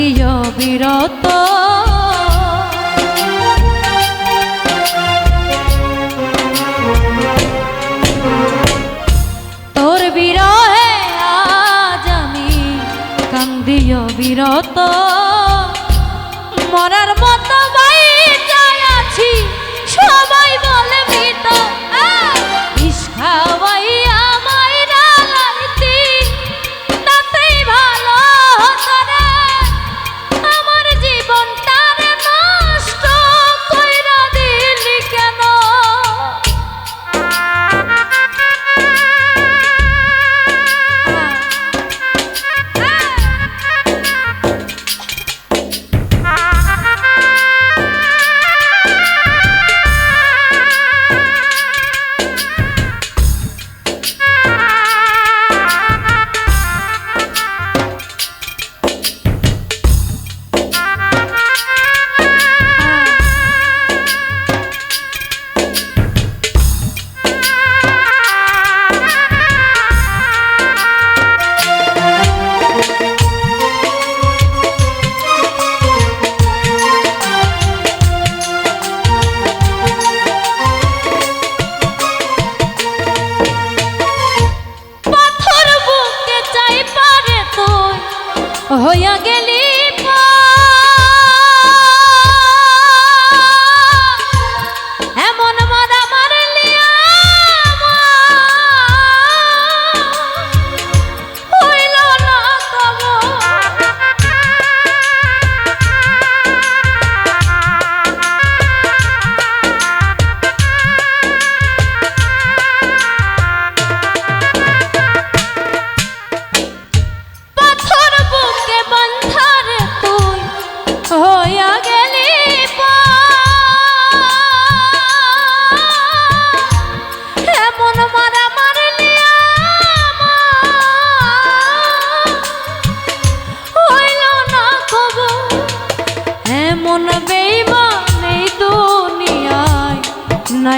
প্রিয় বিরত। তোর বিরহে আজ আমি কান্দিয় বিরত।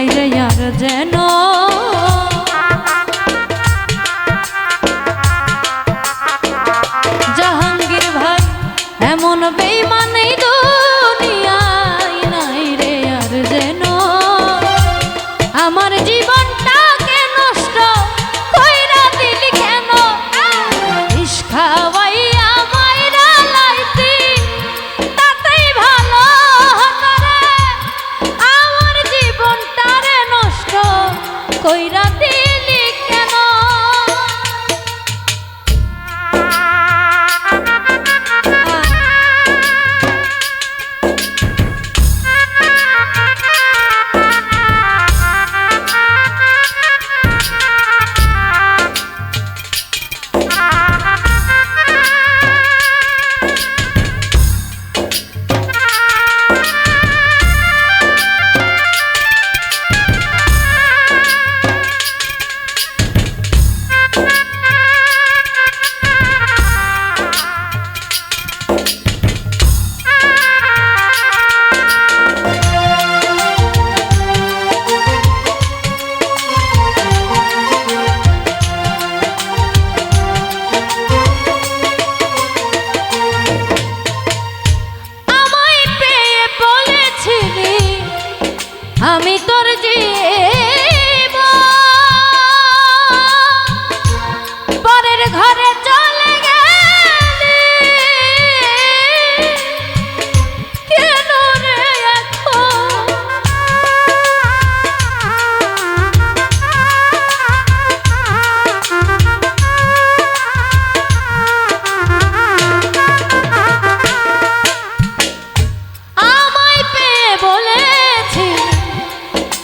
বাইরে আর যেন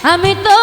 আমি তো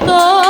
বিরত